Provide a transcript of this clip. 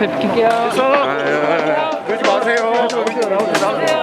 옆에 네, 비킬게요. 아, 예, 예, 예. 그러지 마세요. 나오세요.